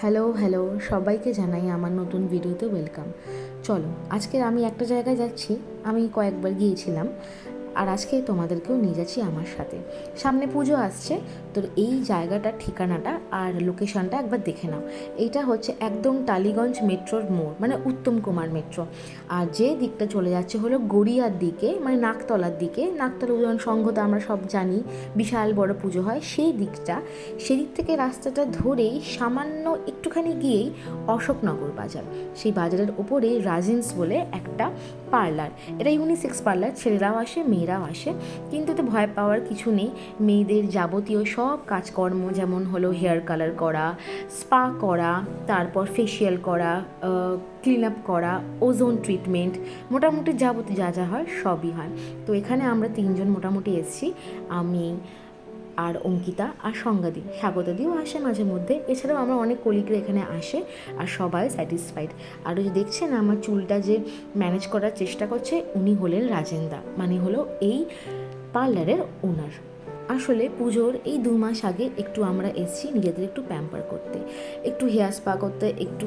Hello hello সবাইকে জানাই আমার নতুন ভিডিওতে ওয়েলকাম চলো আজকে আমি একটা জায়গায় যাচ্ছি। আমি কয়েকবার গিয়েছিলাম। আর আজকে তোমাদেরকেও নিয়ে যাচ্ছি আমার সাথে। সামনে পুজো আসছে তো এই জায়গাটার ঠিকানাটা আর লোকেশনটা একবার দেখে নাও। এইটা হচ্ছে একদম টালিগঞ্জ মেট্রোর মোড় মানে উত্তম কুমার মেট্রো। আর যে দিকটা চলে যাচ্ছে হলো গড়িয়ার দিকে মানে নাকতলার দিকে। নাকতলা উদয়ন সংঘ তো আমরা সব জানি, বিশাল বড় পুজো হয়। সেই দিকটা, সেদিক থেকে রাস্তাটা ধরেই সামান্য একটুখানি গিয়েই অশোকনগর বাজার। সেই বাজারের ওপরে রাজিন্স বলে একটা পার্লার। এটা ইউনিসেক্স পার্লার, ছেলেরাও আসে মেয়েরাও আসে, কিন্তু তো ভয় পাওয়ার কিছু নেই। মেয়েদের যাবতীয় সব কাজকর্ম যেমন হলো হেয়ার কালার করা স্পা করা, তারপর ফেসিয়াল করা ক্লিন আপ করা ওজোন ট্রিটমেন্ট মোটামুটি যাবতীয় যা যা হয় সবই হয়। তো এখানে আমরা তিনজন মোটামুটি এসেছি। আমি আর অঙ্কিতা আর সংজ্ঞাদি স্বাগতাদিও আসে মাঝে মধ্যে। এছাড়াও আমরা অনেক কলিগরা এখানে আসে আর সবাই স্যাটিসফাইড আর ওই যে দেখছেন আমার চুলটা যে ম্যানেজ করার চেষ্টা করছে, উনি হলেন রাজেন্দা। মানে হলো এই পার্লারের ওনার। আসলে পুজোর এই দু মাস আগে একটু আমরা এসেছি নিজেদের একটু প্যাম্পার করতে। একটু হেয়ার স্পা করতে, একটু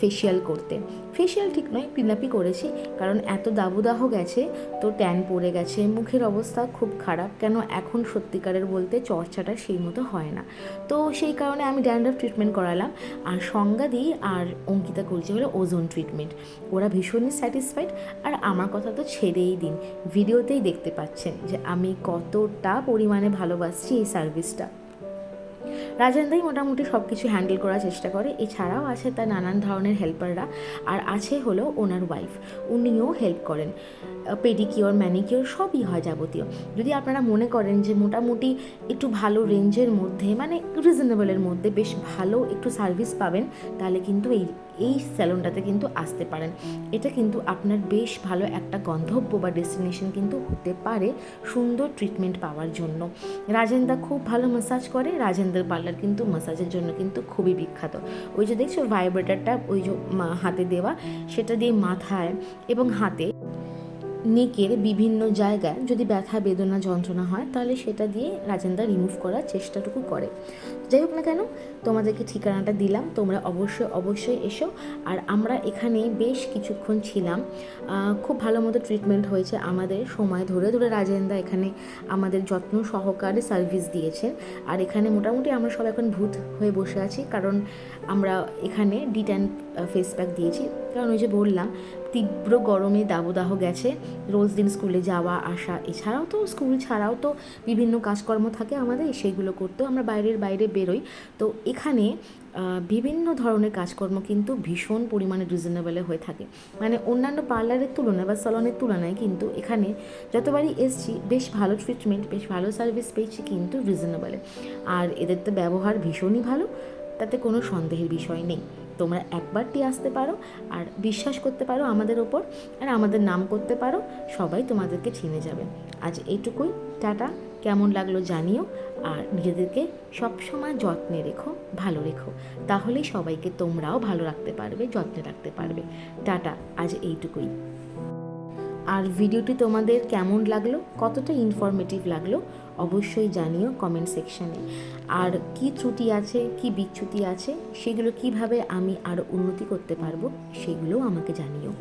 ফেসিয়াল করতে। ফেসিয়াল ঠিক নয় ক্লিনাপই করেছি, কারণ এত দাবুদাহ গেছে, তো ট্যান পড়ে গেছে, মুখের অবস্থা খুব খারাপ, কেন এখন সত্যিকারের বলতে চর্চাটা সেই মতো হয় না। তো সেই কারণে আমি ড্যান্ড্রাফ ট্রিটমেন্ট করালাম, আর সংজ্ঞাদি আর অঙ্কিতা করছে হলো ওজোন ট্রিটমেন্ট ওরা ভীষণই স্যাটিসফাইড আর আমার কথা তো ছেড়েই দিন। ভিডিওতেই দেখতে পাচ্ছেন যে আমি কতটা পরিমাণে ভালোবাসছি এই সার্ভিসটা রাজেন্দ্রই মোটামুটি সব কিছু হ্যান্ডেল করার চেষ্টা করে। এছাড়াও আছে তার নানান ধরনের হেল্পাররা আর আছে হলো ওনার ওয়াইফ। উনিও হেল্প করেন। পেডিকিওর, ম্যানিকিওর সবই হয় যাবতীয়। যদি আপনারা মনে করেন যে মোটামুটি একটু ভালো রেঞ্জের মধ্যে মানে রিজনেবলের মধ্যে বেশ ভালো একটু সার্ভিস পাবেন, তাহলে কিন্তু এই এই স্যালুনটাতে কিন্তু আসতে পারেন। এটা কিন্তু আপনার বেশ ভালো একটা গন্তব্য বা ডেস্টিনেশন কিন্তু হতে পারে সুন্দর ট্রিটমেন্ট পাওয়ার জন্য। রাজেন্দা খুব ভালো ম্যাসাজ করে, রাজেন্দ্র পার্লার কিন্তু ম্যাসাজের জন্য কিন্তু খুবই বিখ্যাত। ওই যে দেখছ ভাইব্রেটারটা ওই যে হাতে দেওয়া, সেটা দিয়ে মাথায় এবং হাতে নেকের বিভিন্ন জায়গায় যদি ব্যথা, বেদনা, যন্ত্রণা হয়, তাহলে সেটা দিয়ে রাজেন্দা রিমুভ করার চেষ্টাটুকু করে। যাই হোক না কেন, তোমাদেরকে ঠিকানাটা দিলাম, তোমরা অবশ্যই অবশ্যই এসো। আর আমরা এখানে বেশ কিছুক্ষণ ছিলাম। খুব ভালো মতো ট্রিটমেন্ট হয়েছে আমাদের। সময় ধরে ধরে রাজেন্দা এখানে আমাদের যত্ন সহকারে সার্ভিস দিয়েছেন আর এখানে মোটামুটি আমরা সব এখন ভূত হয়ে বসে আছি। কারণ আমরা এখানে ডি ট্যান ফেস প্যাক দিয়েছি। কারণ ওই যে বললাম, তীব্র গরমে দাবদাহ গেছে, রোজ দিন স্কুলে যাওয়া, আসা, এছাড়াও তো স্কুল ছাড়াও তো বিভিন্ন কাজকর্ম থাকে আমাদের, সেইগুলো করতেও আমরা বাইরের বাইরে বেরোই। তো এখানে বিভিন্ন ধরনের কাজকর্ম কিন্তু ভীষণ পরিমাণে রিজনেবলে হয়ে থাকে। মানে অন্যান্য পার্লারের তুলনায় বা সলনের তুলনায় কিন্তু এখানে যতবারই এসছি, বেশ ভালো ট্রিটমেন্ট বেশ ভালো সার্ভিস পেয়েছি কিন্তু রিজনেবলে আর এদের তো ব্যবহার ভীষণই ভালো। তাতে কোনো সন্দেহের বিষয় নেই। তোমরা একবারটি আসতে পারো আর বিশ্বাস করতে পারো আমাদের ওপর আর আমাদের নাম করতে পারো, সবাই তোমাদেরকে চিনে যাবে। আজ এইটুকুই টাটা, কেমন লাগল জানিও আর নিজেদেরকে সবসময় যত্নে রেখো, ভালো রেখো। তাহলেই সবাইকে তোমরাও ভালো রাখতে পারবে, যত্নে রাখতে পারবে। টাটা, আজ এইটুকুই। আর ভিডিওটি তোমাদের কেমন লাগল? কতটা ইনফরমেটিভ লাগল? অবশ্যই জানিও কমেন্ট সেকশানে আর কি ত্রুটি আছে, কি বিচ্যুতি আছে, সেগুলো কীভাবে আমি আরও উন্নতি করতে পারব, সেগুলোও আমাকে জানিও।